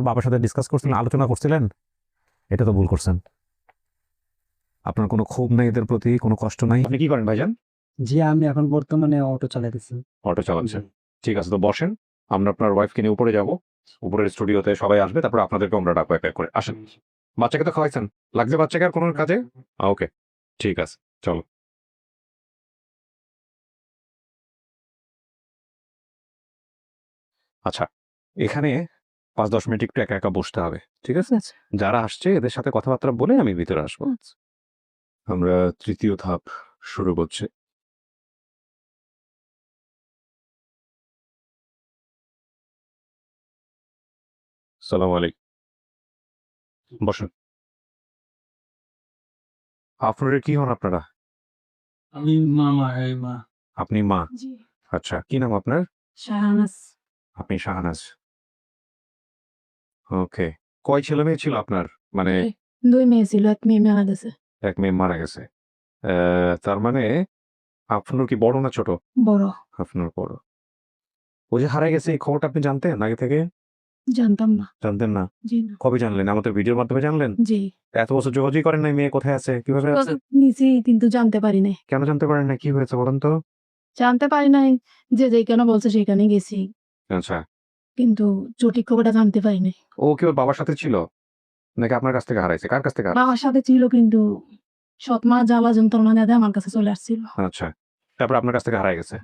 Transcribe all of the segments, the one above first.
ওর বাবার সাথে ডিসকাস করছিলেন আলোচনা করছিলেন এটা তো ভুল করছেন। আপনার কোনো ক্ষোভ নেই এদের প্রতি কোনো কষ্ট নাই? আপনি কি করেন ভাইজান? জি আমি এখন বর্তমানে অটো চালাতেছি অটো চালাচ্ছেন। ঠিক আছে তো বসেন। আমরা আপনার ওয়াইফকে নিয়ে উপরে যাব। উপরের স্টুডিওতে সবাই আসবে তারপর আপনাদেরকে আমরা ডাকবো এক এক করে। আসেন। বাচ্চাকে তো খাওয়াইছেন। লাগছে বাচ্চাকে আর কোনো কাজে? ওকে। ঠিক আছে চলো। আচ্ছা এখানে পাঁচ দশ মিনিট একটু একা একা বসতে হবে ঠিক আছে? যারা আসছে এদের সাথে কথাবার্তা বলে আমি ভিতরে আসব। আমরা তৃতীয় ধাপ শুরু করছি। সালাম আলাইকুম। বসুন। আপনারা কি হন আপনারা? আমি মামা মা। আপনি মা? আচ্ছা কি নাম আপনার? শাহানাস। আপনি শাহানাজ ওকে। কয় ছেলে মেয়ে ছিল আপনার? মানে দুই মেয়ে ছিল এক মেয়ে মারা গেছে। এক মেয়ে মারা গেছে। আহ, তার মানে আপনার কি বড় না ছোট? বড়। আপনার বড়। ও যে হারাই গেছে এই খবরটা আপনি জানতেন আগে থেকে? জানতাম না। জানতেন না? জি না। কবে জানলেন? আমাদের ভিডিওর মাধ্যমে জানলেন? জি। এত বছর যোগাযোগই করেন নাই মেয়ে কোথায় আছে? কীভাবে আছে? নিচে কিন্তু জানতে পারি নাই। কেন জানতে পারেন না কি হয়েছে বলেন তো? জানতে পারি নাই যে যেখানে বলছে সেখানে গেছি। আচ্ছা। কিন্তু সঠিক খবরটা জানতে পারি নাই ও কি ওর বাবার সাথে ছিল? নাকি আপনার কাছ থেকে হারাইছে? কার কাছ থেকে হারাইছে? বাবার সাথে ছিল কিন্তু সৎমা জ্বালা যন্ত্রণা দেয় আমার কাছে চলে আসছিল। আচ্ছা তারপর আপনার কাছ থেকে হারাই গেছে।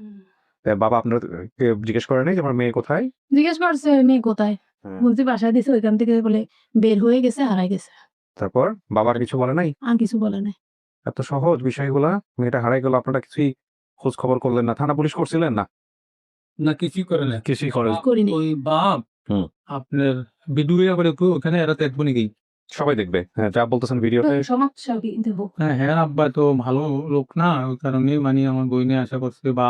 তা বাবা আপনার কে জিজ্ঞেস করে নাই যে আমার মেয়ে কোথায়? জিজ্ঞেস করছে মেয়ে কোথায়? হ্যাঁ। বলছি বাসায় দিছে ওইখান থেকে বলে বের হয়ে গেছে হারাই গেছে। তারপর বাবার কিছু বলে নাই? আর কিছু বলে নাই। এত সহজ বিষয়গুলা মেয়েটা হারাই গেল আপনারা কিছুই খোঁজ খবর করলেন না। থানা পুলিশ করছিলেন না? না কিছুই করে না। কিছুই করে করিনি। ওই বাপ হুম। আপনার ভিডিও করে ওখানে এরা দেখব নাকি সবাই দেখবে। হ্যাঁ যা বলতেছেন ভিডিওতে হ্যাঁ হ্যাঁ আব্বা তো ভালো লোক না ওই কারণে মানে আমার বই নিয়ে আশা করছে বা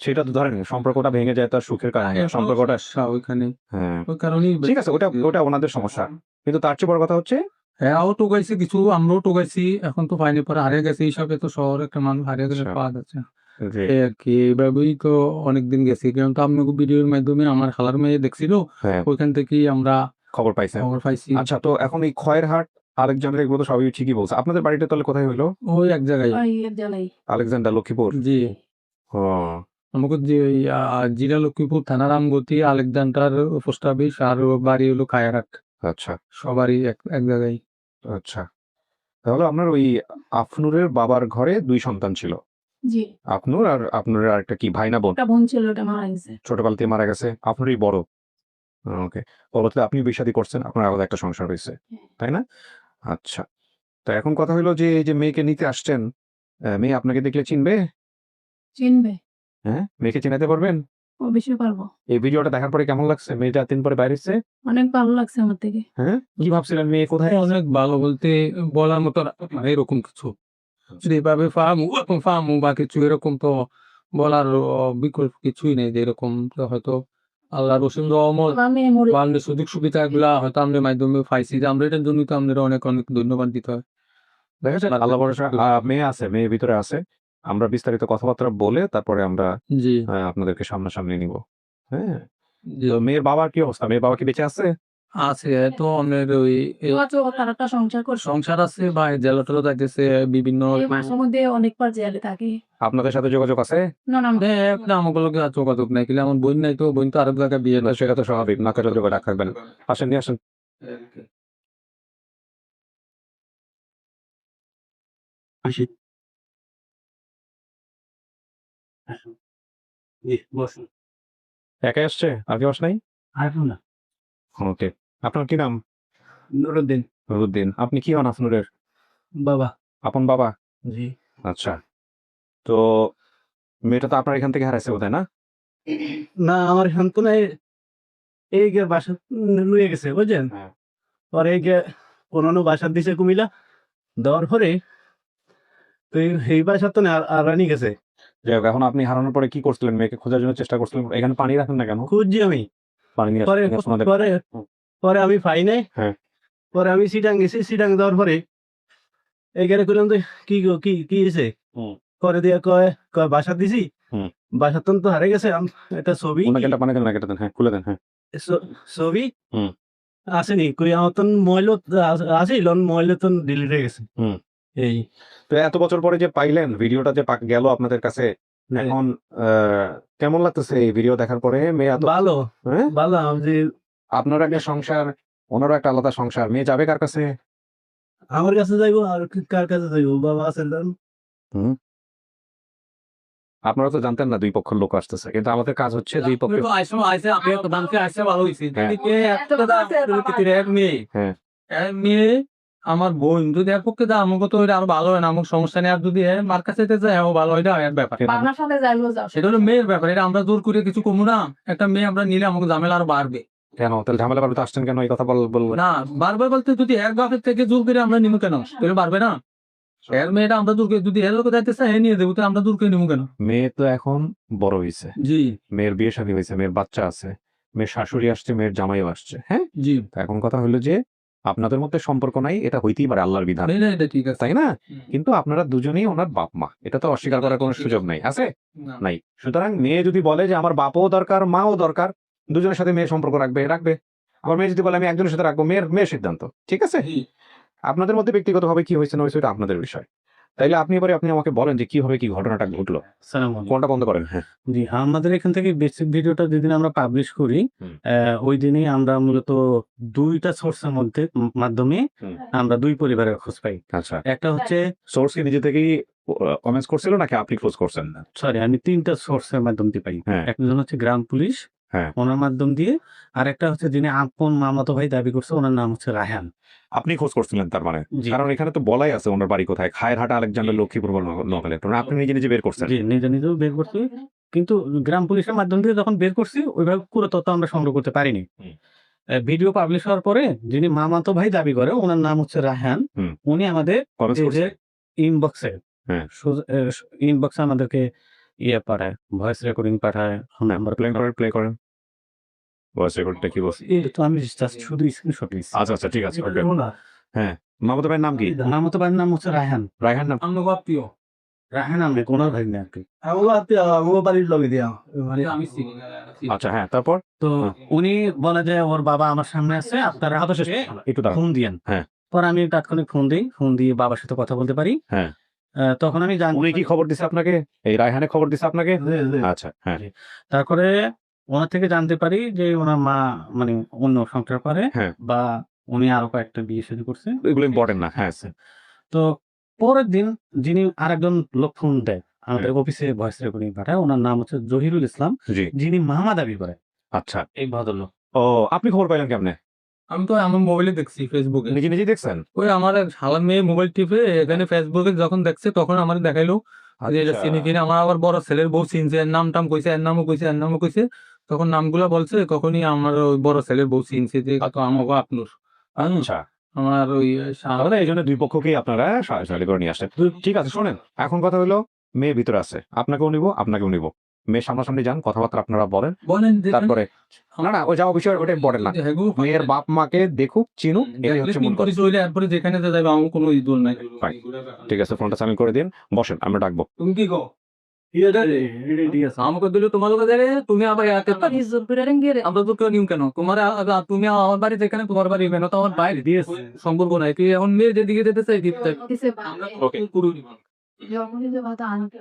সেটা তো ধরেন সম্পর্কটা ভেঙে যায় তার সুখের কারণে। সম্পর্কটা ওইখানে। হ্যাঁ। ওই কারণেই ঠিক আছে ওটা ওটা ওনাদের সমস্যা। কিন্তু তার চেয়ে বড় কথা হচ্ছে? হ্যাঁ ও টোকাইছে কিছু আমরাও টোকাইছি। এখন তো পাইনি পরে হারিয়ে গেছে হিসাবে তো শহরে একটা মানুষ হারিয়ে গেলে আচ্ছা। পাওয়া যাচ্ছে যে এই তো অনেকদিন গেছি। কিন্তু আপনাকে ভিডিওর মাধ্যমে আমার খালার মেয়ে দেখছিল হ্যাঁ। ওইখান থেকেই আমরা খবর পাইছেন খবর পাইছি। আচ্ছা তো এখন এই খয়ের হাট আলেকজান্ডার এগুলো তো সবই ঠিকই বলছে। আপনাদের বাড়িটা তাহলে কোথায় হইল? ওই এক জায়গায়। ওই আলেকজান্ডার লক্ষ্মীপুর? জি। ও। আমাকে যে ওই, জিরা লক্ষ্মীপুর থানার আমগতি আলেকজান্ডার পোস্ট অফিস আর বাড়ি হলো খায়ারহাট। আচ্ছা। সবারই এক এক জায়গায়। আচ্ছা। তাহলে আপনার ওই আফনুরের বাবার ঘরে দুই সন্তান ছিল। জি। আফনুর আর আপনার আরেকটা কি ভাই না বোন? একটা বোন ছিল ওটা মারা গেছে। ছোটকালতে মারা গেছে। আপনারই বড়। ওকে। পরবর্তীতে আপনি বিষাদি করছেন আপনার আলাদা একটা সংসার হয়েছে। তাই না? আচ্ছা। তো এখন কথা হলো যে এই যে মেয়েকে নিতে আসছেন আহ, মেয়ে আপনাকে দেখলে চিনবে? চিনবে। হ্যাঁ? মেয়েকে চিনাতে পারবেন? অবশ্যই পারব। এই ভিডিওটা দেখার পরে কেমন লাগছে? মেয়েটা দিন পরে বাইরে এসছে? অনেক ভালো লাগছে আমার থেকে। হ্যাঁ? কি ভাবছিলেন মেয়ে? কোথায়? অনেক ভালো বলতে বলার মতো না, এরকম কিছু। যেভাবে ফার্মু ফার্মু বা কিছু এরকম তো বলার বিকল্প কিছুই নেই যে এরকম হয়তো আল্লাহ রহমত বা আমাদের সুযোগ সুবিধা গুলা হয়তো আমাদের মাধ্যমে পাইছি যে আমরা এটার জন্য তো আমাদের অনেক অনেক ধন্যবাদ দিতে হয়। দেখেছেন আল্লাহ ভরসা মেয়ে আছে মেয়ে ভিতরে আছে। আমরা বিস্তারিত কথাবার্তা বলে তারপরে আমরা আপনাদেরকে সামনাসামনি নিব। হ্যাঁ? মেয়ের বাবার কি অবস্থা? মেয়ের বাবা কি বেঁচে আছে? আছে তো অনেক ওই সংসার সংসার আছে বা জেলা টেলা যাইতেছে বিভিন্ন এই মাসের মধ্যে অনেকবার জেলে থাকে। আপনাদের সাথে যোগাযোগ আছে? না না হ্যাঁ, লোকে যোগাযোগ নাই কিন্তু আমার বোন নাই তো বোন তো আরেক জায়গায় বিয়ে সেটা তো স্বাভাবিক নাকা যোগাযোগ রাখবেন আসেন নিয়ে আসেন। একাই আসছে? আর কেউ আস নাই? না। ওকে। আপনার কি নাম? নুরুদ্দিন। নুরুদ্দিন। আপনি কি হন আফনুরের? বাবা। আপন বাবা? জি। আচ্ছা। তো মেয়েটা তো আপনার এখান থেকে হারাইছে বোধহয় না? না আমার শান্তনায় এই গে বাসা লুয়ে গেছে বুঝছেন? হ্যাঁ। পরে এই গে কোনো বাসা দিছে কুমিলা দেওয়ার পরে তো এই- এই বাসা তো না আর- আর রানি গেছে। যাই হোক, এখন আপনি হারানোর পরে কি করছিলেন? মেয়েকে খোঁজার জন্য চেষ্টা করছিলেন? এখানে পানি রাখেন না কেন? খুঁজছি আমি। পানি নিয়ে পরে পরে আমি পাই নাই। হ্যাঁ। পরে আমি সিটাং গেছি সিটাং দেওয়ার পরে এই গেলে করলাম তো কি গো কি কি হয়েছে পরে দিয়ে কয় কয় বাসা দিছি। বাসা তো হারে গেছে এটা ছবি হ্যাঁ খুলে দেন হ্যাঁ। ছবি? হুম। আসেনি কই আমার তো মোবাইল আসিল মোবাইলে তো ডিলিট হয়ে গেছে। হুম। এই। তো এত বছর পরে যে পাইলেন ভিডিওটা যে গেল আপনাদের কাছে এখন কেমন লাগতেছে এই ভিডিও দেখার পরে? মেয়ে ভালো? ভালো যে আপনারও একটা সংসার ওনারও একটা আলাদা সংসার। মেয়ে যাবে কার কাছে? আমার কাছে যাইবো আর কার কাছে যাইবো? বাবা আছেন তো? আপনারা তো জানতেন না দুই পক্ষের লোক আসতেছে কিন্তু আমাদের কাজ হচ্ছে দুই পক্ষের আইসো আইসে আমি তো বানকে আইসে ভালো হইছে। হ্যাঁ। এদিকে একটা দাদা দুই এক মেয়ে। হ্যাঁ। এক মেয়ে আমার বোন। যদি এক পক্ষে দা আমাকে তো আরও ভালো হয় না আমার সমস্যা নেই। আর যদি মার কাছে যায় ও ভালো এটা এক ব্যাপার। আপনার যাও। সেটা হলো মেয়ের ব্যাপার এটা আমরা জোর করে কিছু কমু না। একটা মেয়ে আমরা নিলে আমাকে ঝামেলা আরও বাড়বে। কেন? তাহলে ঝামেলা পারবে তো আসছেন কেন? এই কথা বল বলব না বাড়বে বলতে যদি এক বাপের থেকে জোর করে আমরা নিমু কেন? তাহলে বাড়বে না। এর মেয়েটা আমরা দূর যদি এর লোক যাইতে চাই নিয়ে দেবো তো আমরা দূর করে নিমু কেন? মেয়ে তো এখন বড় হয়েছে জি। মেয়ের বিয়ে শাদী হয়েছে মেয়ের বাচ্চা আছে। মেয়ের শাশুড়ি আসছে মেয়ের জামাইও আসছে হ্যাঁ? জি। এখন কথা হলো যে আপনাদের মধ্যে সম্পর্ক নাই এটা হইতেই পারে আল্লাহর বিধান। এটা ঠিক আছে। তাই না? কিন্তু আপনারা দুজনেই ওনার বাপ মা। এটা তো অস্বীকার করার কোনো সুযোগ নাই আছে? নাই। সুতরাং মেয়ে যদি বলে যে আমার বাপও দরকার মাও দরকার দুজনের সাথে মেয়ে সম্পর্ক রাখবে রাখবে। আবার মেয়ে যদি বলে আমি একজনের সাথে রাখব মেয়ের মেয়ের সিদ্ধান্ত ঠিক আছে? আপনাদের মধ্যে ব্যক্তিগতভাবে কি হয়েছে না হয়েছে এটা আপনাদের বিষয়। তাইলে আপনি এবারে আপনি আমাকে বলেন যে কীভাবে কি ঘটনাটা ঘটলো। কোনটা বন্ধ করেন হ্যাঁ। জি আমাদের এখান থেকে বেসিক ভিডিওটা যেদিন আমরা পাবলিশ করি ওই দিনই আমরা মূলত দুইটা সোর্সের মধ্যে মাধ্যমে আমরা দুই পরিবারের খোঁজ পাই। আচ্ছা। একটা হচ্ছে সোর্স কি নিজে থেকেই কমেন্টস করছিল নাকি আপনি ক্লোজ করছেন? না সরি আমি তিনটা সোর্সের মাধ্যম দিয়ে পাই। হ্যাঁ। একজন হচ্ছে গ্রাম পুলিশ। ওনার মাধ্যম দিয়ে। আর একটা হচ্ছে যিনি আপন মামাতো ভাই দাবি করছে ওনার নাম হচ্ছে রায়হান। আপনি খোঁজ করছিলেন তার মানে? কারণ এখানে তো বলাই আছে ওনার বাড়ি কোথায়। খায়েরহাটা আলেকজান্ডার লক্ষ্মীপুর নকলে আপনি নিজে নিজে বের করছেন? জি নিজে নিজেও বের করছি। কিন্তু গ্রাম পুলিশের মাধ্যম দিয়ে যখন বের করছি ওইভাবে পুরো তথ্য আমরা সংগ্রহ করতে পারিনি। ভিডিও পাবলিশ হওয়ার পরে যিনি মামাতো ভাই দাবি করে ওনার নাম হচ্ছে রায়হান। উনি আমাদের করছেন। ইনবক্সে হ্যাঁ। ইনবক্সে আমাদেরকে ইয়ে পাঠায় ভয়েস রেকর্ডিং পাঠায় নাম্বার প্লে করেন প্লে করেন। ভয়েস রেকর্ডটা কি বলছে? তো আমি শুধু স্ক্রিনশট নিচ্ছি আচ্ছা আচ্ছা ঠিক আছে ওকে মামাতো ভাইয়ের নাম কি? মামাতো ভাইয়ের নাম হচ্ছে রায়হান। রায়হান নাম? আমরা বাপ্পিও রায়হান আমি ওনার ভাই না আর কি আমার বাড়ির লগে দিয়া। মানে আমি আচ্ছা হ্যাঁ তারপর? তো হ্যাঁ। উনি বলে যে ওর বাবা আমার সামনে আছে আপনারা আচ্ছা, একটু ফোন দিয়েন। হ্যাঁ। পর আমি তাৎক্ষণিক ফোন দিই ফোন দিয়ে বাবার সাথে কথা বলতে পারি। হ্যাঁ। আহ, তখন আমি জানি উনি কি খবর দিছে আপনাকে? এই রায়হানে খবর দিছে আপনাকে? আচ্ছা হ্যাঁ। তারপরে ওনার থেকে জানতে পারি যে ওনার মা মানে অন্য সংসার করে হ্যাঁ। বা উনি আরও কয়েকটা বিয়ে শাদী করছে। এগুলো ইম্পর্টেন্ট না হ্যাঁ তো পরের দিন যিনি আরেকজন লোক ফোন দেয় আমাদের অফিসে ভয়েস রেকর্ডিং পাঠায় ওনার নাম হচ্ছে জহিরুল ইসলাম। যিনি মামা দাবি করে। আচ্ছা। এই ভদ্রলোক। ও আপনি খবর পাইলেন কেমনে? আমি তো আমার মোবাইলে দেখছি ফেসবুকে নিজে নিজে দেখছেন? ওই আমার শালার মেয়ে মোবাইল টিপে এখানে ফেসবুকে যখন দেখছে তখন আমার দেখাইলো যে এটা আচ্ছা। চিনি কিনা আমার আবার বড় ছেলের বউ চিনছে এর নাম টাম কইছে এর নামও কইছে এর নামও কইছে। তখন নামগুলা বলছে তখনই আমার ওই বড় ছেলের বউ চিনছে যে তো আমাকে আপনার আচ্ছা। আমার ওই তাহলে এই জন্য দুই পক্ষকেই আপনারা সাহায্য করে নিয়ে আসেন ঠিক আছে শোনেন এখন কথা হলো মেয়ে ভিতরে আছে আপনাকেও নিব আপনাকেও নিব। মেয়ে সামনাসামনি যান কথাবার্তা আপনারা বলেন। বলেন তারপরে না না ওই যাওয়া বিষয় ওটা ইম্পর্টেন্ট না। হেগু মেয়ের বাপ মাকে দেখুক চিনুক এটাই হচ্ছে মূল কথা। চলে এরপরে যেখানে যাবে আমার কোনো ইদুল নাই। ঠিক আছে ফোনটা সামিল করে দিন। বসেন আমরা ডাকবো। তুমি কি আছে আমাকে দিলে তোমার লোক তুমি আবার ইয়াতে জোর করে রেঙ্গে রে আমরা তো কেউ নিউ কেন তোমার আ- আ- তুমি আমার বাড়ি যেখানে তোমার বাড়ি কেন তো আমার বাইরে দিয়েছে সম্পর্ক নাই তুই এখন মেয়ে যেদিকে যেতে চাই দিতে দিছে আমরা Okay. পুরো দিব যখনই যে ভাত আনতে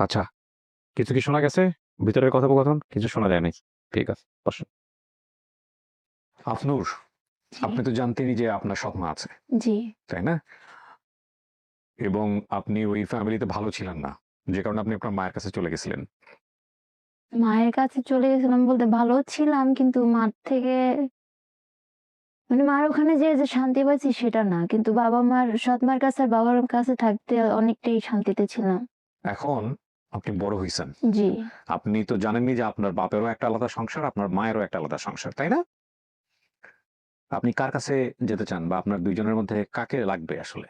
আচ্ছা কিছু কি শোনা গেছে ভিতরের কথোপকথন কিছু শোনা যায়নি ঠিক আছে আফনুর আপনি তো জানতেনই যে আপনার স্বপ্ন আছে জি তাই না এবং আপনি ওই ফ্যামিলিতে ভালো ছিলেন না। যে কারণে আপনি আপনার মায়ের কাছে চলে গেছিলেন। মায়ের কাছে চলে গেছিলাম বলতে ভালো ছিলাম কিন্তু মার থেকে মানে মার ওখানে যে যে শান্তি পাইছি সেটা না। কিন্তু বাবা মার সৎ মার কাছে আর বাবার কাছে থাকতে অনেকটাই শান্তিতে ছিলাম। এখন আপনি বড় হয়েছেন জি। আপনি তো জানেননি যে আপনার বাপেরও একটা আলাদা সংসার আপনার মায়েরও একটা আলাদা সংসার তাই না? আপনি কার কাছে যেতে চান বা আপনার দুইজনের মধ্যে কাকে লাগবে আসলে?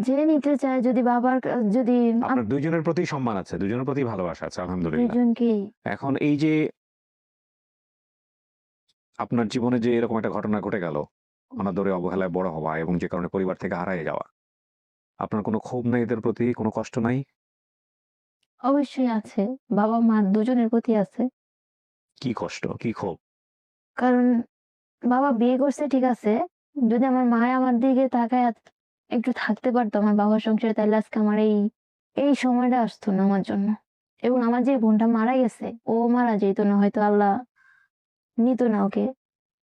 যে নিতে চায় যদি বাবার যদি আপনার দুইজনের প্রতি সম্মান আছে দুজনের প্রতি ভালোবাসা আছে আলহামদুলিল্লাহ। দুজনকেই এখন এই যে আপনার জীবনে যে এরকম একটা ঘটনা ঘটে গেল অনাদরে অবহেলায় বড় হওয়া এবং যে কারণে পরিবার থেকে হারায় যাওয়া আপনার কোনো ক্ষোভ নাই এদের প্রতি? কোনো কষ্ট নাই? অবশ্যই আছে। বাবা মা দুজনের প্রতি আছে। কি কষ্ট? কি ক্ষোভ? কারণ বাবা বিয়ে করছে ঠিক আছে। যদি আমার মা আমার দিকে তাকায় একটু থাকতে পারতো আমার বাবার সংসারে তাহলে আজকে আমার এই এই সময়টা আসতো না আমার জন্য। এবং আমার যে বোনটা মারা গেছে, ও মারা যেত না, হয়তো আল্লাহ নিত না ওকে।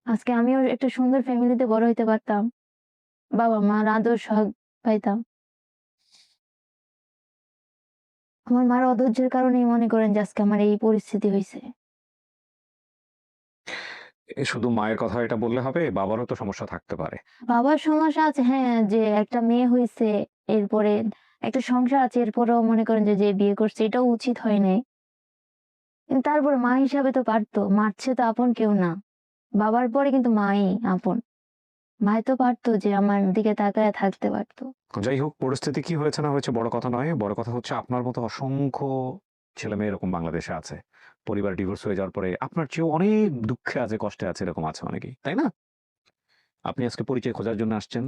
আজকে আমিও একটা সুন্দর ফ্যামিলিতে বড় হইতে পারতাম, বাবা মার আদর সহাগ পাইতাম। আমার মার অধৈর্যের কারণেই মনে করেন যে আজকে আমার এই পরিস্থিতি হয়েছে এ শুধু মায়ের কথা এটা বললে হবে বাবারও তো সমস্যা থাকতে পারে। বাবার সমস্যা আছে হ্যাঁ যে একটা মেয়ে হয়েছে এরপরে একটা সংসার আছে এরপরেও মনে করেন যে যে বিয়ে করছে এটাও উচিত হয় নাই। তারপর মা হিসাবে তো পারতো মারছে তো আপন কেউ না। বাবার পরে কিন্তু মাই আপন। মাই তো পারতো যে আমার দিকে তাকায় থাকতে পারতো। যাই হোক পরিস্থিতি কি হয়েছে না হয়েছে বড় কথা নয় বড় কথা হচ্ছে আপনার মতো অসংখ্য ছেলে মেয়ে এরকম বাংলাদেশে আছে। পরিবার ডিভোর্স হয়ে যাওয়ার পরে আপনার চেয়েও অনেক দুঃখে আছে কষ্টে আছে এরকম আছে অনেকেই তাই না? আপনি আজকে পরিচয় খোঁজার জন্য আসছেন।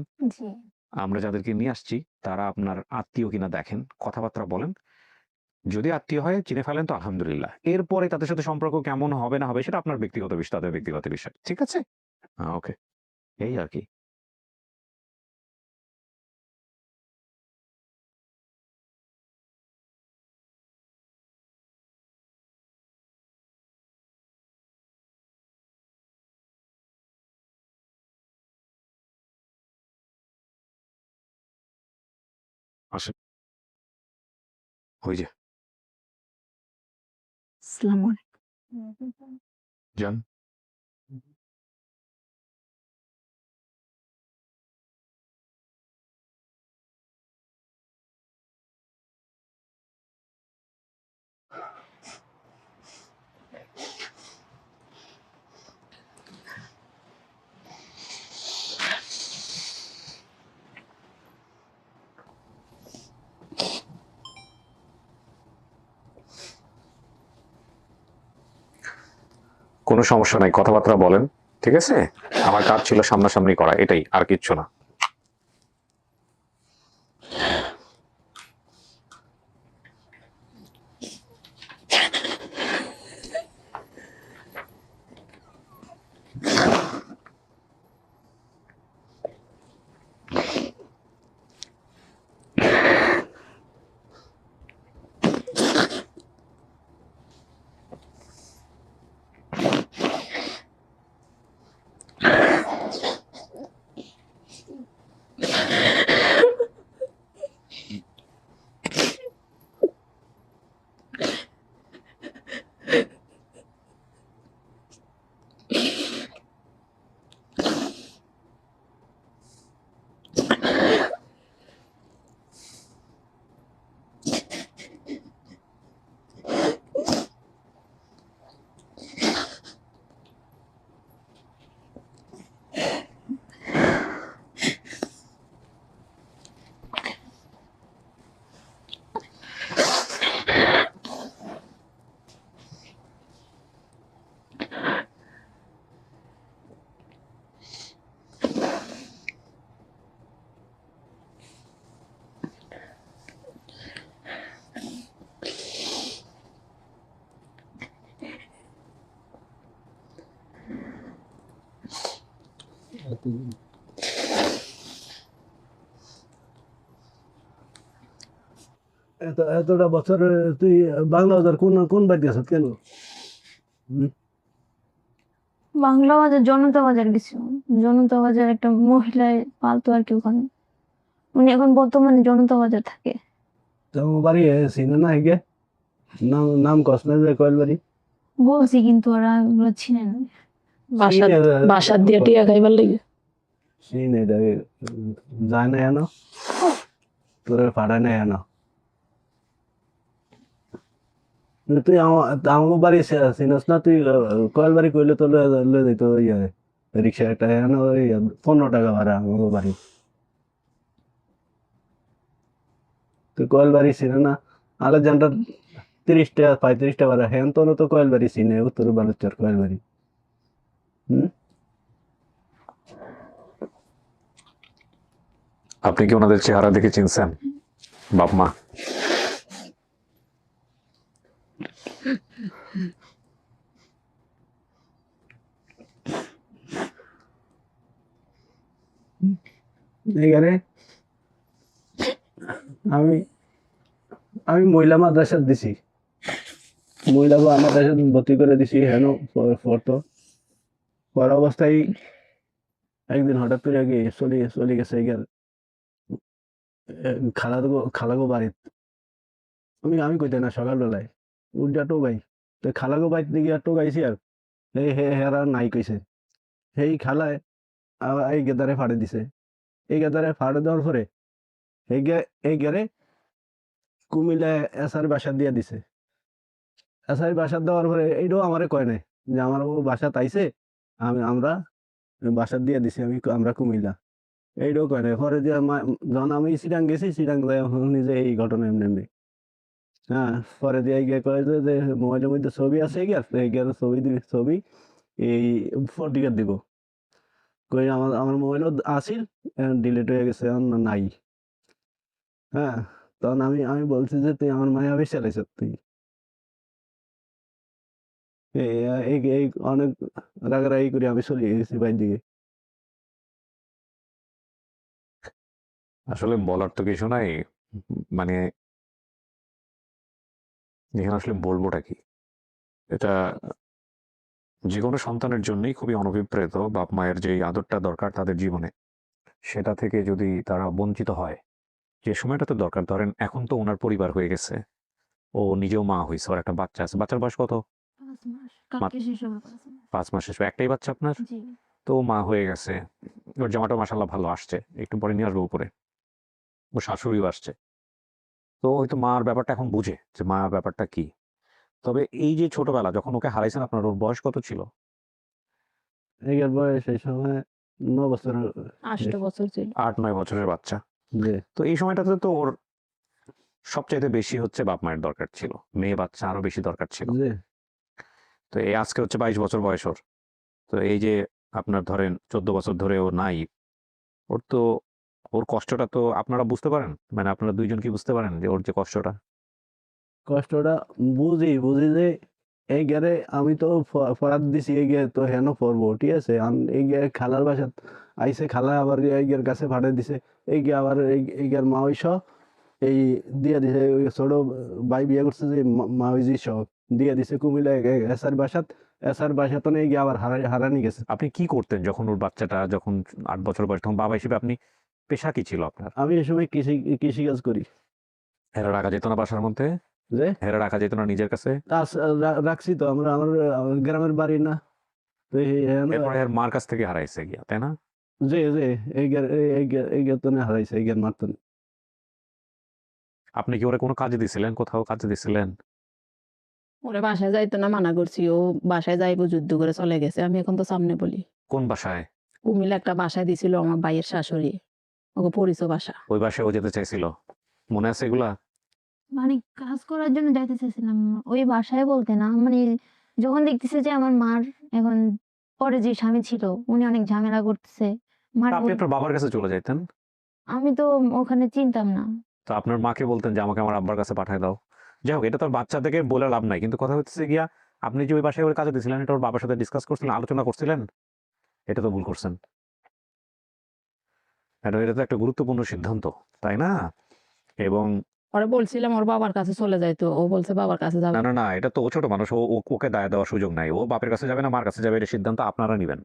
আমরা যাদেরকে নিয়ে আসছি তারা আপনার আত্মীয় কিনা দেখেন কথাবার্তা বলেন। যদি আত্মীয় হয় চিনে ফেলেন তো আলহামদুলিল্লাহ। এরপরে তাদের সাথে সম্পর্ক কেমন হবে না হবে সেটা আপনার ব্যক্তিগত বিষয় তাদের ব্যক্তিগত বিষয় ঠিক আছে? ওকে এই আর কি। আসেন ওই যে। যান। কোনো সমস্যা নাই, কথাবার্তা বলেন, ঠিক আছে? আমার কাজ ছিল সামনাসামনি করা, এটাই, আর কিচ্ছু না। এত এতটা বছর তুই বাংলা বাজার কোন কোন গেছ কেন? বাংলা বাজার জনতা বাজার গেছিল জনতা বাজার একটা মহিলায় পালতো আর কি ওখানে। উনি এখন বর্তমানে জনতা বাজার থাকে। তো বাড়ি চিনে না হিগে নাম নাম কস না যে কয়েল বাড়ি। বলছি কিন্তু ওরা ওগুলো চিনে না। বাসার বাসার দিয়ে টিয়া খাইবার লাগে। চিনে দেবে যায় না এনো তোর ফাড়ায় না এনো তুই আমার বাড়ি চিনস না তুই কয়েল বাড়ি কইলে তো লয়ে দিত ইয়ে রিক্সা একটা এনো পনেরো টাকা ভাড়া আমার বাড়ি তুই কয়েল বাড়ি চিনে না আলেকজান্ডার তিরিশ টাকা পঁয়ত্রিশ টাকা ভাড়া হ্যাঁ তো তো কয়েল বাড়ি চিনে উত্তর বালুচর কয়েল বাড়ি হুম আপনি কি ওনাদের চেহারা দেখে চিনছেন? বাপ মা। আমি আমি মহিলা মাদ্রাসা দিছি। মহিলা মাদ্রাসা ভর্তি করে দিছি হেন ফটো পর অবস্থায় একদিন হঠাৎ করে চলি চলি গেছে এখানে। খালাগো খালাগো বাড়িত আমি আমি কইতে না, সকালবেলায়। উল্টা টোকাই। তো খালাগো বাড়িতে দিকে টোকাইছি আর। এই হে হেরা নাই কইছে। সেই খালায় এই গেদারে ফাড়ে দিছে। এই গেদারে ফাড়ে দেওয়ার পরে এই এই গেরে কুমিল্লা এসার বাসা দিয়া দিছে। এসার বাসা দেওয়ার পরে এইটাও আমারে কয় নাই যে, আমার বাসা তাইছে আমি, আমরা বাসা দিয়ে দিছি, আমি, আমরা কুমিল্লা। এইটাও নাই পরে যে যখন আমি সিরাং গেছি শুনি যে এই ঘটনা এমনি এমনি। হ্যাঁ পরে দিয়ে গিয়ে কয় যে মোবাইলের মধ্যে ছবি আছে গিয়া গিয়ে ছবি দিবি ছবি এই ফটিকে দিব। কই আমার আমার মোবাইলও আসিল ডিলিট হয়ে গেছে নাই। হ্যাঁ তখন আমি আমি বলছি যে, তুই আমার মায়া বেশি চালাইছ, তুই। এই অনেক রাগারাগি করে আমি চলে গেছি বাইর দিকে। আসলে বলার তো কিছু নাই। মানে এখানে আসলে বলবোটা কি? এটা যে কোনো সন্তানের জন্যই খুবই অনভিপ্রেত বাপ মায়ের যে আদরটা দরকার তাদের জীবনে সেটা থেকে যদি তারা বঞ্চিত হয় যে সময়টাতে দরকার। ধরেন এখন তো ওনার পরিবার হয়ে গেছে। ও নিজেও মা হয়েছে ওর একটা বাচ্চা আছে। বাচ্চার বয়স কত? পাঁচ মাস। শেষ একটাই বাচ্চা আপনার? তো মা হয়ে গেছে। ওর জামাটা মাসাল্লাহ ভালো আসছে। একটু পরে নিয়ে আসব উপরে। ওর শাশুড়ি আসছে। তো হয়তো মার ব্যাপারটা এখন বুঝে যে মা ব্যাপারটা কি। তবে এই যে ছোটবেলা যখন ওকে হারাইছেন আপনার ওর বয়স কত ছিল? এগের বয়স সেই সময় ন বছর আটটা বছর ছিল। আট নয় বছরের বাচ্চা। তো এই সময়টাতে তো ওর সবচাইতে বেশি হচ্ছে বাপ মায়ের দরকার ছিল। মেয়ে বাচ্চা আরও বেশি দরকার ছিল। যে তো এই আজকে হচ্ছে বাইশ বছর বয়স ওর। তো এই যে আপনার ধরেন চোদ্দ বছর ধরে ও নাই ওর তো ওর কষ্টটা তো আপনারা বুঝতে পারেন? মানে আপনারা দুইজন কি বুঝতে পারেন যে ওর যে কষ্টটা? কষ্টটা বুঝি বুঝি যে এই গেরে আমি তো ফরাত দিছি এই গে তো হেন পড়ব ঠিক আছে? এই গে খালার বাসা আইসে খালা আবার এই গের কাছে ফাটে দিছে। এই গে আবার এই গের মা ওই এই দিয়া দিছে ওই ছোট ভাই বিয়ে করছে যে মা- ওই যে সহ দিয়া দিছে কুমিল্লা এসার বাসাত। এসার বাসাত তো এই গে আবার হারানি গেছে। আপনি কি করতেন যখন ওর বাচ্চাটা যখন আট বছর বয়স তখন বাবা হিসেবে আপনি পেশা কি ছিল আপনার? আমি এই সময় কৃষি কৃষি কাজ করি। হেরা রাখা যেত না বাসার মধ্যে? যে? হেরা রাখা যেত না নিজের কাছে? রা- রাখছি তো আমরা আমার আমার গ্রামের বাড়ি না। তো এই হেন- এরপরে এর মার কাছ থেকে হারাইছে গিয়া তাই না? যে যে এই গের এই- এই গের এই গের হারাইছে এই গের আপনি কি ওরে কোনো কাজে দিছিলেন? কোথাও কাজে দিছিলেন? ওরা বাসায় যাইতো না মানা করছি ও বাসায় যাইবো যুদ্ধ করে চলে গেছে আমি এখন তো সামনে বলি। কোন বাসায়? কুমিল্লা একটা বাসায় দিছিল আমার ভাইয়ের শাশুড়ি। ওকে পরিচয় বাসা ওই বাসায় ও যেতে চাইছিল। মনে আছে এগুলা? মানে কাজ করার জন্য যাইতে চাইছিলাম। ওই বাসায় বলতে না মানে যখন দেখতেছে যে আমার মার এখন পরে যে স্বামী ছিল উনি অনেক ঝামেলা করতেছে মার আপনি আপনার বাবার কাছে চলে যাইতেন? আমি তো ওখানে চিনতাম না। তো আপনার মাকে বলতেন যে আমাকে আমার আব্বার কাছে পাঠায় দাও। যাই হোক এটা তো বাচ্চা থেকে বলে লাভ নাই। কিন্তু কথা হচ্ছে গিয়া আপনি যে ওই বাসায় ওর কাজে দিয়েছিলেন এটা ওর বাবার সাথে ডিসকাস করছিলেন আলোচনা করছিলেন? এটা তো ভুল করছেন। এটা এটা তো একটা গুরুত্বপূর্ণ সিদ্ধান্ত তাই না? এবং ওরা বলছিলাম ওর বাবার কাছে চলে যায় তো ও বলছে বাবার কাছে যাবে। না না না এটা তো ও ছোট মানুষ ও ও- ওকে দায় দেওয়ার সুযোগ নাই ও বাপের কাছে যাবে না মার কাছে যাবে এটা সিদ্ধান্ত আপনারা নেবেন।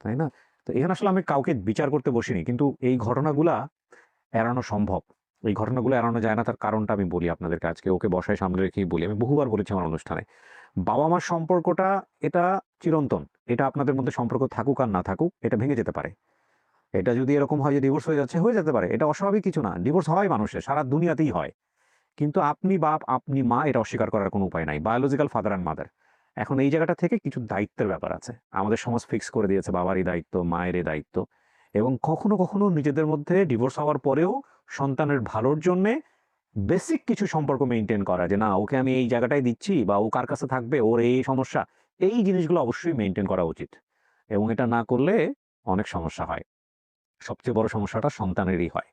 তাই না? তো এখানে আসলে আমি কাউকে বিচার করতে বসিনি কিন্তু এই ঘটনাগুলা এড়ানো সম্ভব। এই ঘটনাগুলো এড়ানো যায় না তার কারণটা আমি বলি আপনাদেরকে আজকে ওকে বসায় সামনে রেখেই বলি। আমি বহুবার বলেছি আমার অনুষ্ঠানে বাবা মার সম্পর্কটা এটা চিরন্তন এটা আপনাদের মধ্যে সম্পর্ক থাকুক আর না থাকুক এটা ভেঙে যেতে পারে। এটা যদি এরকম হয় যে ডিভোর্স হয়ে যাচ্ছে, হয়ে যেতে পারে। এটা অস্বাভাবিক কিছু না। ডিভোর্স হয় মানুষের, সারা দুনিয়াতেই হয়। কিন্তু আপনি বাপ, আপনি মা, এটা অস্বীকার করার কোনো উপায় নাই। বায়োলজিক্যাল ফাদার অ্যান্ড মাদার এখন এই জায়গাটা থেকে কিছু দায়িত্বের ব্যাপার আছে। আমাদের সমাজ ফিক্স করে দিয়েছে বাবারই দায়িত্ব, মায়েরই দায়িত্ব। এবং কখনো কখনো নিজেদের মধ্যে ডিভোর্স হওয়ার পরেও সন্তানের ভালোর জন্যে বেসিক কিছু সম্পর্ক মেনটেন করা যে, না, ওকে আমি এই জায়গাটায় দিচ্ছি বা ও কার কাছে থাকবে, ওর এই সমস্যা। এই জিনিসগুলো অবশ্যই মেনটেন করা উচিত। এবং এটা না করলে অনেক সমস্যা হয়। সবচেয়ে বড় সমস্যাটা সন্তানেরই হয়।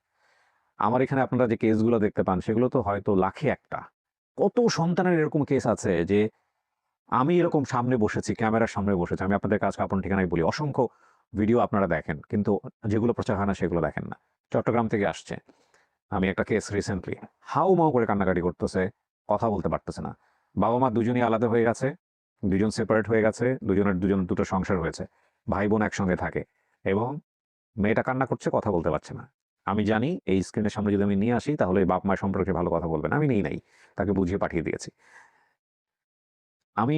আমার এখানে আপনারা যে কেসগুলো দেখতে পান, সেগুলো তো হয়তো লাখে একটা। কত সন্তানের এরকম কেস আছে যে, আমি এরকম সামনে বসেছি, ক্যামেরার সামনে বসেছি, আমি আপনাদের কাছে আপন ঠিকানায় বলি, অসংখ্য ভিডিও আপনারা দেখেন, কিন্তু যেগুলো প্রচার হয় না, সেগুলো দেখেন না। চট্টগ্রাম থেকে আসছে। আমি একটা কেস রিসেন্টলি হাউ মাউ করে কান্নাকাটি করতেছে, কথা বলতে পারতেছে না। বাবা মা দুজনই আলাদা হয়ে গেছে, দুজন সেপারেট হয়ে গেছে, দুজনের, দুজন, দুটো সংসার হয়েছে ভাই বোন একসঙ্গে থাকে এবং মেয়েটা কান্না করছে কথা বলতে পারছে না। আমি জানি এই স্ক্রিনের সামনে যদি আমি নিয়ে আসি তাহলে বাপ মায়ের সম্পর্কে ভালো কথা বলবেন আমি নেই নাই তাকে বুঝিয়ে পাঠিয়ে দিয়েছি। আমি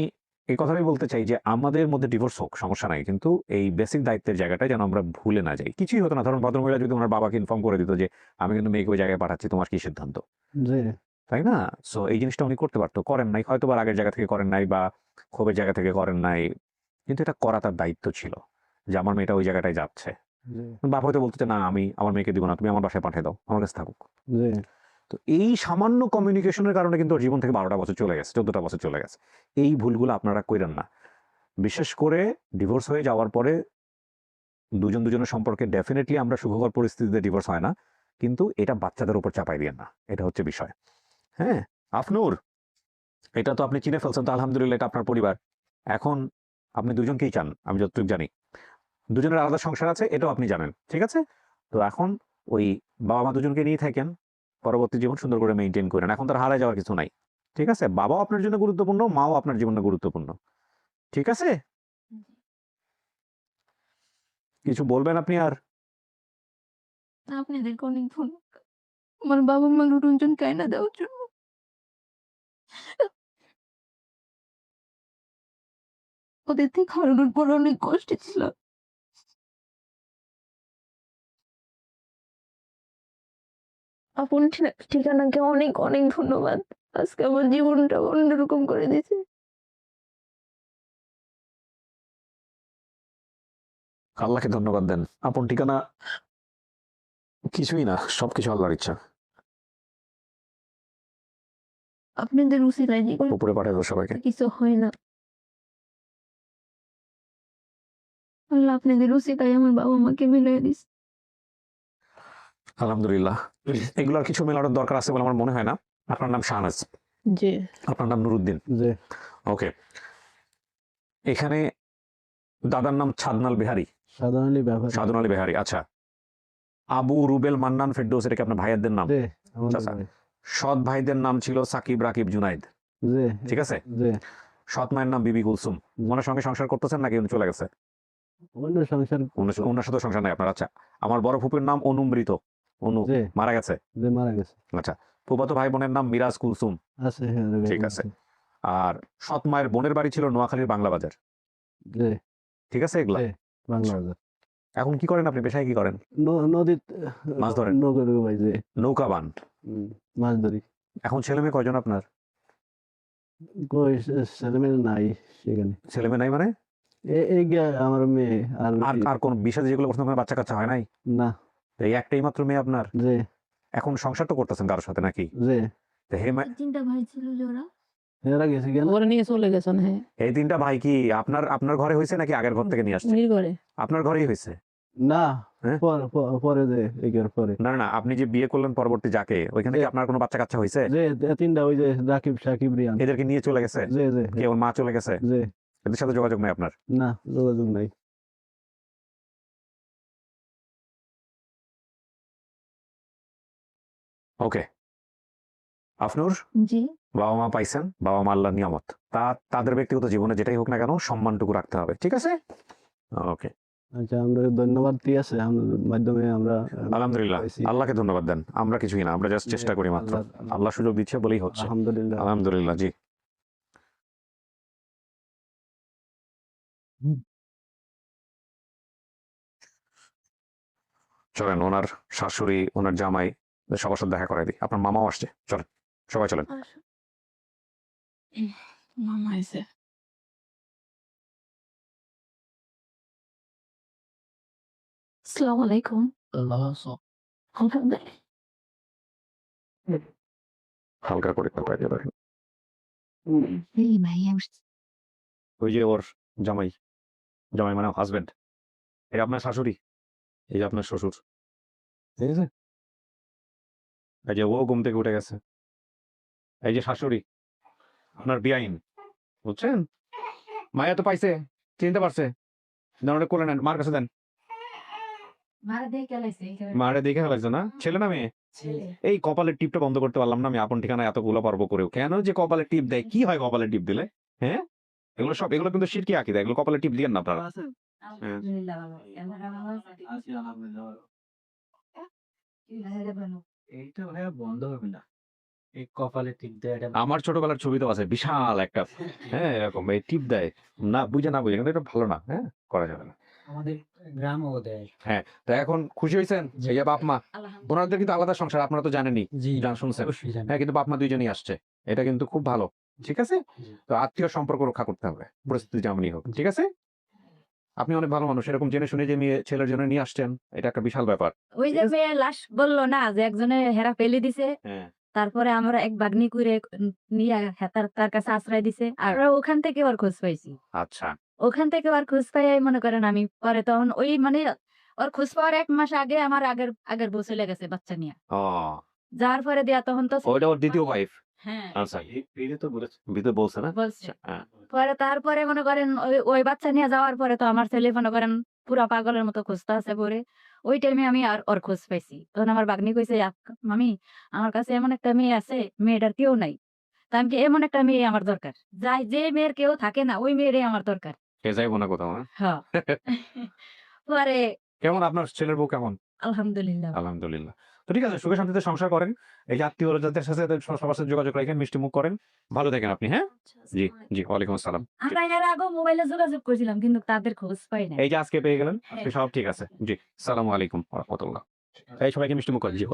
এই কথাটাই বলতে চাই যে আমাদের মধ্যে ডিভোর্স হোক সমস্যা নাই কিন্তু এই বেসিক দায়িত্বের জায়গাটা যেন আমরা ভুলে না যাই। কিছুই হতো না। ধরুন ভদ্রমহিলা যদি ওনার বাবাকে ইনফর্ম করে দিত যে আমি কিন্তু মেয়েকে ওই জায়গায় পাঠাচ্ছি তোমার কি সিদ্ধান্ত? তাই না? সো এই জিনিসটা উনি করতে পারতো। করেন নাই হয়তো বা আগের জায়গা থেকে করেন নাই বা ক্ষোভের জায়গা থেকে করেন নাই কিন্তু এটা করা তার দায়িত্ব ছিল যে আমার মেয়েটা ওই জায়গাটায় যাচ্ছে। বাপ হয়তো বলতে না আমি আমার মেয়েকে দিব না তুমি আমার বাসায় পাঠিয়ে দাও আমার কাছে থাকুক। তো এই সামান্য কমিউনিকেশনের কারণে কিন্তু জীবন থেকে বারোটা বছর চলে গেছে চোদ্দটা বছর চলে গেছে। এই ভুলগুলো আপনারা করেন না। বিশেষ করে ডিভোর্স হয়ে যাওয়ার পরে দুজন দুজনের সম্পর্কে ডেফিনেটলি আমরা সুখকর পরিস্থিতিতে ডিভোর্স হয় না কিন্তু এটা বাচ্চাদের উপর চাপাই দিয়েন না এটা হচ্ছে বিষয়। হ্যাঁ আফনুর এটা তো আপনি চিনে ফেলছেন তো আলহামদুলিল্লাহ এটা আপনার পরিবার। এখন আপনি দুজনকেই চান আমি যতটুকু জানি। দুজনের আলাদা সংসার আছে, এটাও আপনি জানেন, ঠিক আছে? তো এখন ওই বাবা মা দুজনকে নিয়ে থাকেন, পরবর্তী জীবন সুন্দর করে মেনটেন করেন, এখন তার হারায় যাওয়ার কিছু নাই, ঠিক আছে? বাবাও আপনার জন্য গুরুত্বপূর্ণ, মাও আপনার জীবনে গুরুত্বপূর্ণ, ঠিক আছে? কিছু বলবেন আপনি আর? আপনাদেরকে অনেক আমার বাবা মা লুটুনজন কায়না দেওয়ার জন্য। ওদের থেকে হারানোর পর অনেক কষ্টে ছিলাম। আপন ঠিকানাকে অনেক অনেক ধন্যবাদ। আজকে আমার জীবনটা অন্যরকম করে দিয়েছে। আল্লাহকে ধন্যবাদ দেন। আপন ঠিকানা কিছুই না সবকিছু আল্লাহর ইচ্ছা। আপনাদের জীবন উপরে পাঠিয়ে সবাইকে। কিছু হয় না। আল্লাহ আপনাদের উচিলায় আমার বাবা মাকে মিলিয়ে দিস। আলহামদুলিল্লাহ। এগুলো আর কিছু মেলানোর দরকার আছে বলে আমার মনে হয় না। আপনার নাম শাহনাজ। জি। আপনার নাম নুরুদ্দিন। জি। ওকে। এখানে দাদার নাম ছাদনাল বিহারি। সাধন আলী বিহারি। আচ্ছা। আবু রুবেল মান্নান ফেরদৌস এটা কি আপনার ভাইয়াদের নাম। জি আমাদের আচ্ছা। ভাই। সৎ ভাইদের নাম ছিল সাকিব রাকিব জুনাইদ। জি। ঠিক আছে? জি। সৎ মায়ের নাম বিবি কুলসুম। ওনার সঙ্গে সংসার করতেছেন নাকি উনি চলে গেছে? অন্য সংসার ওনার সাথে সংসার নাই আপনার আচ্ছা। আমার বড় ফুপির নাম অনুমৃত। অনু মারা গেছে? মারা গেছে। আচ্ছা ফুফাতো ভাই বোনের নাম মিরাজ কুলসুম। আছে হ্যাঁ, ঠিক আছে। আর সৎ মায়ের বোনের বাড়ি ছিল নোয়াখালীর বাংলা বাজার। ঠিক আছে এগুলা? বাংলা বাজার। এখন কি করেন আপনি? পেশায় কি করেন? ন- নদীত মাছ ধরেন? নৌকা বান? মাছ ধরি। এখন ছেলে মেয়ে কয়জন আপনার? ছেলে মেয়ে নাই সেখানে। ছেলে মেয়ে নাই মানে? আমার মেয়ে আর আর কোন বিষয় যেগুলো করছেন বাচ্চা কাচ্চা হয় নাই? না। এই একটাই মাত্র মেয়ে আপনার? যে এখন সংসার তো করতেছেন কারোর সাথে নাকি? যে তো হে মা- তিনটা ভাই ছিল জোড়া এরা গেছে কেন ওরা নিয়ে চলে গেছেন হ্যাঁ। এই তিনটা ভাই কি আপনার আপনার ঘরে হয়েছে নাকি আগের ঘর থেকে নিয়ে আসছে? মির আপনার ঘরেই হয়েছে? না হ্যাঁ? পর- পরে যে পরে। না না, আপনি যে বিয়ে করলেন পরবর্তী যাকে ওইখানে কি আপনার কোনো বাচ্চা কাচ্চা হয়েছে? যে এ তিনটা ওই যে রাকিব সাকিব রিয়ান। এদেরকে নিয়ে চলে গেছে? যে যে কে ওর মা চলে গেছে? যে এদের সাথে যোগাযোগ নাই আপনার? না যোগাযোগ নাই। ওকে। আফনুর? জি। বাবা মা পাইছেন বাবা মা আল্লাহ নিয়ামত। তা তাদের ব্যক্তিগত জীবনে যেটাই হোক না কেন সম্মানটুকু রাখতে হবে ঠিক আছে? ওকে। আচ্ছা আমরা ধন্যবাদ দিয়ে আছে মাধ্যমে আমরা আলহামদুলিল্লাহ। আল্লাহকে ধন্যবাদ দেন আমরা কিছুই না আমরা জাস্ট চেষ্টা করি মাত্র। আল্লাহ- আল্লাহ সুযোগ দিচ্ছে বলেই হচ্ছে। আলহামদুলিল্লাহ। আলহামদুলিল্লাহ জি। চলেন ওনার শাশুড়ি ওনার জামাই সবার সাথে দেখা করাই দিই। আপনার মামাও আসছে। চলেন সবাই চলেন। মামা এসে আসসালামু আলাইকুম। হালকা করে দিয়ে দেখেন। ওই যে ওর জামাই। জামাই মানে হাজবেন্ড এই আপনার শাশুড়ি। এই যে আপনার শ্বশুর। ঠিক আছে? এই যে ও ঘুম থেকে উঠে গেছে। এই যে শাশুড়ি আপনার বিয়াইন বুঝছেন? মায়া তো পাইছে চিনতে পারছে। কোলে নেন মার কাছে দেন। মারা দেখে লাগছে না? ছেলে না মেয়ে? এই কপালের টিপটা বন্ধ করতে পারলাম না আমি আপন ঠিকানা এতগুলো পর্ব করেও। কেন যে কপালের টিপ দেয়? কি হয় কপালের টিপ দিলে? হ্যাঁ? এগুলো সব এগুলো কিন্তু সিরকি আঁকি দেয় এগুলো কপালের টিপ দিয়ে না আপনারা। আলহামদুলিল্লাহ এইটা ভাইয়া বন্ধ হবে না। এই কপালে টিপ দেয় এটা আমার ছোটবেলার ছবি তো আছে বিশাল একটা হ্যাঁ এরকম এই টিপ দেয়। না বুঝে না বুঝে কিন্তু এটা ভালো না হ্যাঁ করা যাবে না। আমাদের গ্রামও দেয়। তা এখন খুশি হয়েছেন এই যে বাপ মা ওনাদের কিন্তু আলাদা সংসার আপনারা তো জানেনই গান শুনছেন। হ্যাঁ কিন্তু বাপ মা দুইজনই আসছে এটা কিন্তু খুব ভালো ঠিক আছে? তো আত্মীয় সম্পর্ক রক্ষা করতে হবে পরিস্থিতি যেমনই হোক ঠিক আছে? আপনি অনেক ভালো মানুষ। এরকম জেনে শুনে যে মেয়ে ছেলের জন্য নিয়ে আসছেন এটা একটা বিশাল ব্যাপার। ওই যে মেয়ে লাশ বলল না যে একজনে হেরা ফেলে দিছে হ্যাঁ। তারপরে আমরা এক বাগনি করে নিয়ে হেতার তার কাছে আশ্রয় দিছে আর ওখান থেকে ওর খোঁজ পাইছি। আচ্ছা। ওখান থেকে ওর খোঁজ পাই মনে করেন আমি পরে তখন ওই মানে ওর খোঁজ পাওয়ার এক মাস আগে আমার আগের আগের বউ চলে গেছে বাচ্চা নিয়ে। যার পরে দেয়া তখন তো ওইটা ওর দ্বিতীয় ওয়াইফ হ্যাঁ। আচ্ছা হ্যাঁ পরে তারপরে মনে করেন ওই বাচ্চা নিয়ে যাওয়ার পরে তো আমার ছেলে মনে করেন পুরা পাগলের মতো খুঁজতে আছে পরে। ওই টাইমে আমি আর ওর খোঁজ পাইছি। তখন আমার বাগনি কইছে মামি আমার কাছে এমন একটা মেয়ে আছে মেয়েটার কেউ নাই। তা আমি কি, এমন একটা মেয়ে আমার দরকার। যাই যে মেয়ের কেউ থাকে না ওই মেয়েরই আমার দরকার। যাইবো না কোথাও হ্যাঁ? হ্যাঁ। পরে কেমন? আপনার ছেলের বউ কেমন? আলহামদুলিল্লাহ। আলহামদুলিল্লাহ। তো ঠিক আছে সুখে শান্তিতে সংসার করেন। এই যে আত্মীয় যাদের সাথে সবার সাথে যোগাযোগ রাখেন মিষ্টি মুখ করেন। ভালো থাকেন আপনি হ্যাঁ? জি জি ওয়ালাইকুম আসসালাম। আমরা এর আগে মোবাইলে যোগাযোগ করেছিলাম কিন্তু তাদের খোঁজ পাই না এই যে আজকে পেয়ে গেলেন আজকে সব ঠিক আছে। জি আসসালামু আলাইকুম রহমতুল্লাহ। এই সবাইকে মিষ্টি মুখ করেন জি